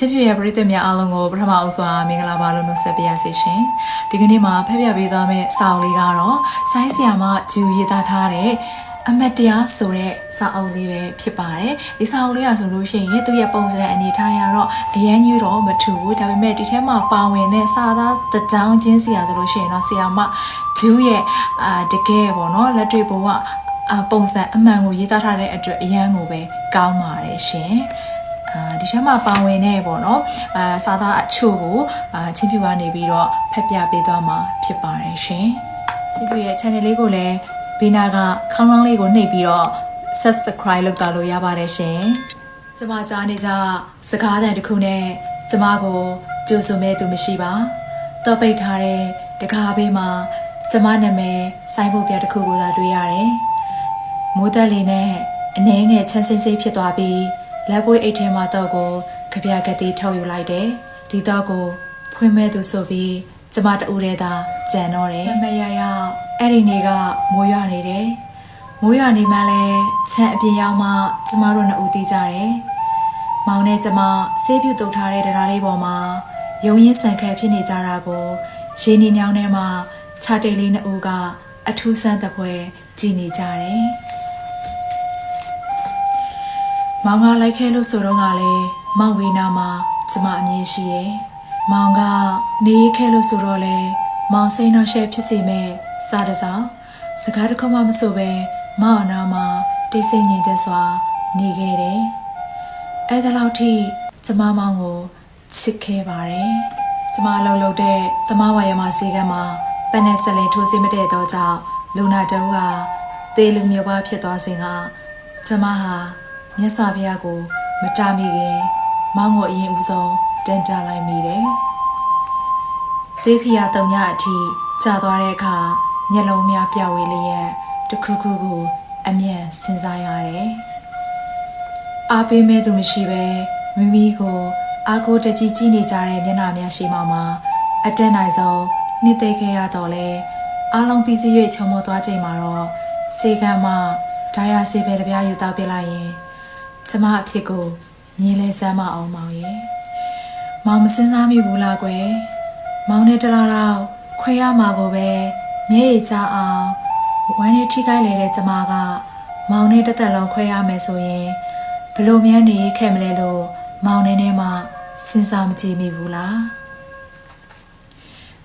ချစ်ပြရဲ့ပရိသတ်များအားလုံးကိုပထမအစွာမင်္ဂလာပါလို့နှုတ်ဆက်ပါရစေရှင်ဒီကနေ့မှာဖက်ပြပေးသွားမယ့်စာအုပ်လေးကတော့ဆိုင်းဆီယာမဂျူရေးသားထားတဲ့အမတ်တရားဆိုတဲ့စာအုပ်လေးပဲဖြစ်ပါတယ်ဒီစာအုပ်လေးကဆိုလို့ရှိရင်သူ့ရဲ့ပုံစံအနေထားရတော့အရန်ညူတော့မထူဘူးဒါပေမဲ့ဒီထဲမှာပါဝင်တဲ့စာသားတစ်ကြောင်းချင်းစီရဆိုလို့ရှိရင်တော့ဆီယာမဂျူရဲ့အာတကယ်ပေါ့နော်လက်တွေ့ဘဝအပုံစံအမှန်ကိုရေးသားထားတဲ့အတွက်အရန်ကိုပဲကောင်းပါတယ်ရှင် အာဒီထဲမှာပါဝင်နေပေါ့နော်အာစာသားအချို့ကိုအာချင်းပြူကနေပြီးတော့ဖက်ပြပေးသွားမှာဖြစ်ပါတယ်ရှင်ချင်းပြူရဲ့ channel လေးကိုလည်းဘေးနာကခေါင်းလောင်းလေးကိုနှိပ်ပြီးတော့ subscribe လုပ်တာလို့ရပါတယ်ရှင်ကျမကြားနေကြစကားသံတစ်ခုနဲ့ကျမကိုကြိုဆိုမဲ့သူမရှိပါတော့ပိတ်ထားတဲ့တကားဘေးမှာကျမနာမည်စိုင်းဖို့ပြတစ်ခုကိုသာတွေ့ရတယ်မိုးတက်လေးနဲ့အနှဲငယ်ချမ်းစင်းစေးဖြစ်သွားပြီး လက်ပွေးအိတ်ထဲမှာတော့ကိုကြပြကတိထုတ်ယူလိုက်တယ်ဒီတော့ကို ဖွင့်မဲ့သူဆိုပြီးကျမတူတဲ့သာကြံတော့တယ်မမရရအဲ့ဒီနေ့ကမိုးရွာနေတယ်မိုးရွာနေမှလည်းချမ်းအပြင်ရောက်မှကျမတို့နှစ်ဦးသိကြတယ်မောင်နဲ့ကျမဆေးပြူတုတ်ထားတဲ့တရားလေးပေါ်မှာရုံရင်းဆန်ခတ်ဖြစ်နေကြတာကိုရေနီမြောင်းထဲမှာခြာတိတ်လေးနှစ်ဦးကအထူးဆန်းတဲ့ပွဲကြည်နေကြတယ်။ မောင်ကလိုက်ခဲလို့ဆိုတော့ကလည်းမောင်ဝေနာမှာကျမအမြင်ရှိရဲ့။မောင်ကနေခဲလို့ဆိုတော့လေမောင်စိတ်နှောက်ရှက်ဖြစ်စေမဲ့စားတစောင်းစကားတစ်ခုမှမဆိုပဲမောင်အနာမှာတိတ်ဆိတ်ငြိမ်သက်စွာနေခဲ့တယ်။အဲဒါလောက်ထိကျမမောင်ကိုချစ်ခဲ့ပါတယ်။ကျမအလုပ်လုပ်တဲ့ကျမဝါရမစီကံမှာပန်းနဲ့ဆက်လင်ထိုးစိမ့်မတဲ့တော့ကြောင့်လူနာတုံးကတေလူမျိုးပါဖြစ်သွားစဉ်ကကျမဟာ မြတ်စွာဘုရားကို မတားမိခင်မောင်ကိုအရင်ဦးဆုံးတန်တာလိုက်မိတယ်။တေးဖီယာတုံညအထိကြာသွားတဲ့အခါမျက်လုံးများပြဝေးလျက်တစ်ခုခုကိုအမြန်စဉ်းစားရတယ်။အားပေးမဲ့သူမရှိပဲမိမိကိုအားကိုတကြီးကြီးနေကြတဲ့မျက်နှာများရှိမှမှာအတက်နိုင်ဆုံးနှစ်သိမ့်ခဲ့ရတော့လဲအားလုံးပြီးစီး၍ချုံမောသွားချိန်မှာတော့စေကံမဒိုင်ယာစေပဲတပြားယူတောက်ပြလိုက်ရင် ကျမအဖြစ်ကိုမြင်လဲစမ်းမအောင်မောင်ရဲ့မောင်မစင်စားမိဘူးလားကွယ်မောင်နဲ့တလားတော့ခွဲရမှာကိုပဲမျက်ရည်ချအောင်ဝမ်းနဲ့ထိခိုက်လေတဲ့ကျမကမောင်နဲ့တစ်သက်လုံးခွဲရမယ်ဆိုရင်ဘလို့မြန်းနေခဲ့မလဲလို့မောင်နေနဲ့မှစဉ်းစားမကြည့်မိဘူးလား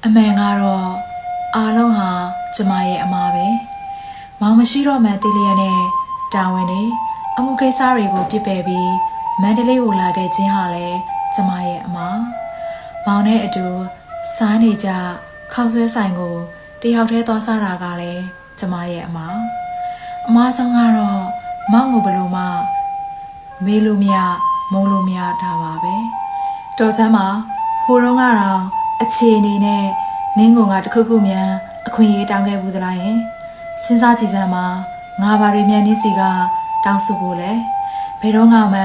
အမှန်ကတော့အားလုံးဟာကျမရဲ့အမားပဲမောင်မရှိတော့မှန်တီလျက်နဲ့တာဝန်နေ အမှုကိစ္စတွေကိုပြစ်ပယ်ပြီးမန္တလေးကိုလာခဲ့ခြင်းဟာလည်းကျမရဲ့အမားမောင်နဲ့အတူစားနေကြခေါက်ဆွဲဆိုင်ကိုတယောက်တည်းသွားစားတာကလည်းကျမရဲ့အမားအမားဆုံးကတော့မောင်ကိုဘယ်လို့မှမေးလို့မရမုန်းလို့မရတာပါပဲတော်စမ်းမှာဟိုတော့ကတော့အခြေအနေနဲ့နင်းကုန်ကတခုခုမြန်အခွင့်အရေးတောင်းခဲ့ဘူးသလားယင်စဉ်းစားကြည့်စမ်းမှာငါဘာတွေမြန်နေစီက တောင်းဆိုဖို့လဲဘယ်တော့မှမှ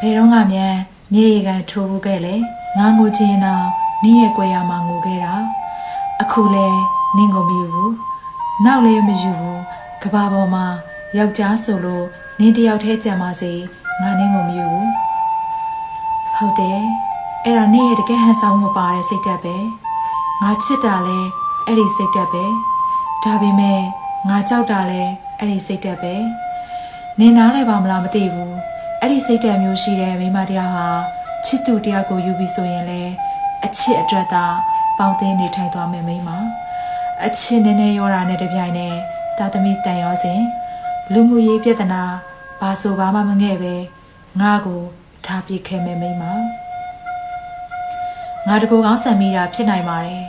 ဘယ်တော့မှမြန်မြေရီကန်ထိုးဘူးခဲ့လေငါငိုချင်တော့နင်းရဲ့ကြွယ်ရမှာငိုခဲ့တာအခုလဲနင်းကိုမယူဘူးနောက်လည်းမယူဘူးကဘာပေါ်မှာယောက်ျားဆိုလို့နင်းတယောက်တည်းကြံပါစေငါနင်းကိုမယူဘူးဟုတ်တယ်အဲ့ဒါနင်းရဲ့တကယ်ဟန်ဆောင်မပါတဲ့စိတ်ဓာတ်ပဲငါချစ်တာလဲအဲ့ဒီစိတ်ဓာတ်ပဲဒါပေမဲ့ငါကြောက်တာလဲအဲ့ဒီစိတ်ဓာတ်ပဲ နင်နားလဲပါမလားမသိဘူးအဲ့ဒီစိတ်ဓာတ်မျိုးရှိတဲ့မိန်းမတရားဟာချစ်သူတရားကိုယူပြီးဆိုရင်လဲအချစ်အတွက်သာပေါင်းသိနေထိုင်သွားမယ်မိန်းမအချစ်နဲ့နဲ့ရောတာနဲ့တပြိုင်နက်တာသမီတန်ရောစဉ်လူမှုရေးပြဿနာဘာဆိုဘာမှမငဲ့ပဲငါကိုထားပြစ်ခဲ့မယ်မိန်းမငါတကူကောင်းဆန်မိတာဖြစ်နိုင်ပါတယ်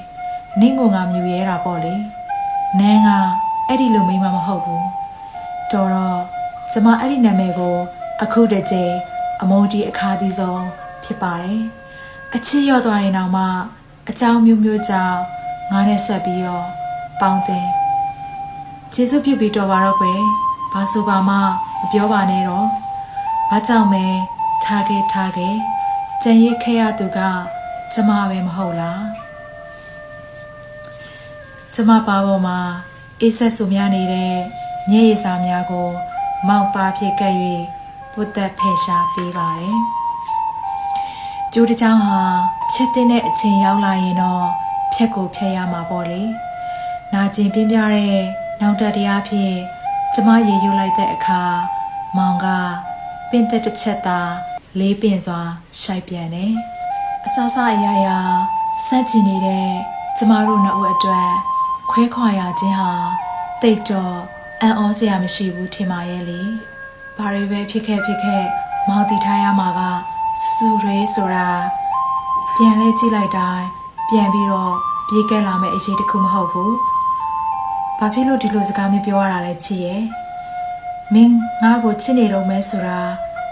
နင့်ကိုငါမြူရဲတာပေါ့လေနန်းကအဲ့ဒီလိုမိန်းမမဟုတ်ဘူးတော်တော့ ကျမအဲ့ဒီနာမည်ကို အခုတစ်ချိန်အမုန်းကြီးအခါသီးဆုံးဖြစ်ပါတယ်အချစ်ရော့သွားရင်တော့မှအကြောင်းမျိုးမျိုးကြောင့်ငါနဲ့ဆက်ပြီးတော့ပေါင်းတင်ကျေးဇူးပြုပြီးတော့ပါတော့ကွယ်ဘာဆိုပါမှမပြောပါနဲ့တော့ဘာကြောင့်မဲထားခဲ့ထားခဲ့ကြံရိတ်ခဲ့ရသူကကျမပဲမဟုတ်လားကျမပါပေါ်မှာအေးဆက်ဆူများနေတဲ့မျက်ရည်စာများကို မောက်ပါဖြစ်ကပ်၍ပုတ်သက်ဖယ်ရှားပေးပါတယ်ကျိုးတစ်ချောင်းဟာဖြစ်တဲ့အချိန်ရောက်လာရင်တော့ဖြက်ကိုဖျက်ရမှာပေါ့လေနာကျင်ပြင်းပြတဲ့နောက်တက်တရားဖြင့်ကျမရေယူလိုက်တဲ့အခါမောင်ကပင်သက်တစ်ချက်သာလေးပင်စွာရှိုက်ပြန်တယ်အဆအဆအရာရာစက်ကြည့်နေတဲ့ကျမတို့နှစ်ဦးအတွက်ခွဲခွာရခြင်းဟာတိတ်တော့ အံ့ဩစရာမရှိဘူးထင်ပါရဲ့လေဘာတွေပဲဖြစ်ခဲ့ဖြစ်ခဲ့မောင်တီထားရမှာကစူစူရေးဆိုတာပြန်လဲကြည့်လိုက်တိုင်းပြန်ပြီးတော့ပြေးကဲလာမယ့်အရေးတစ်ခုမဟုတ်ဘူးဘာဖြစ်လို့ဒီလိုစကားမျိုးပြောရတာလဲချစ်ရဲ့မင်းငါ့ကိုချစ်နေတော့မဲဆိုတာ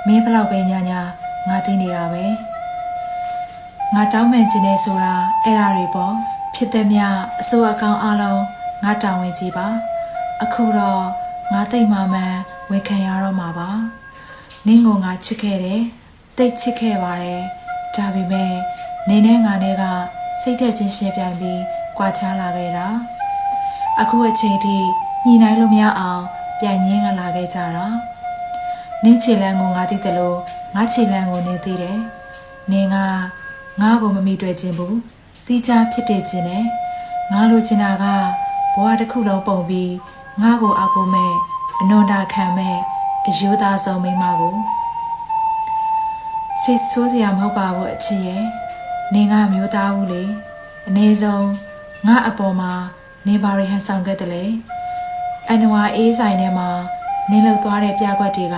မင်းဘလောက်ပဲညာညာငါသိနေတာပဲငါတောင်းပန်ခြင်းနဲ့ဆိုတာအဲ့ဓာတွေပေါ့ဖြစ်သည်မြအစိုးအကောင်အလုံးငါတောင်းဝင်ကြည့်ပါ အခုတော့ငါတိတ်မှမှန်ဝန်ခံရတော့မှာပါနင်းကိုငါချစ်ခဲ့တယ်တိတ်ချစ်ခဲ့ပါတယ်ဒါပေမဲ့နင်းနဲ့ငါနဲ့ကစိတ်သက်ချင်းရှင်းပြိုင်ပြီးကြွာချလာခဲ့တာအခုအချိန်ထိညှိနှိုင်းလို့မရအောင်ပြန်ငင်းလာခဲ့ကြတာနင်းချီလန်းကိုငါသိတယ်လို့ငါချီလန်းကိုနင်းသိတယ်နင်းကငါ့ကိုမမိတွေ့ခြင်းဘူးတီးခြားဖြစ်တဲ့ခြင်းနဲ့ငါလိုချင်တာကဘဝတစ်ခုလုံးပုံပြီး ငါ့ကိုအကူမဲ့အနွန်တာခံမဲ့အယိုးသားဆုံးမိန်းမကိုစိတ်ဆိုးစရာမဟုတ်ပါဘူးအချစ်ရဲ့နေငါမျိုးသားဘူးလေအ ਨੇ ဆုံးငါအပေါ်မှာနေပါရီဟန်ဆောင်ခဲ့တယ်လေအန်နဝါအေးဆိုင်ထဲမှာနင်းလောက်သွားတဲ့ပြကွက်တွေက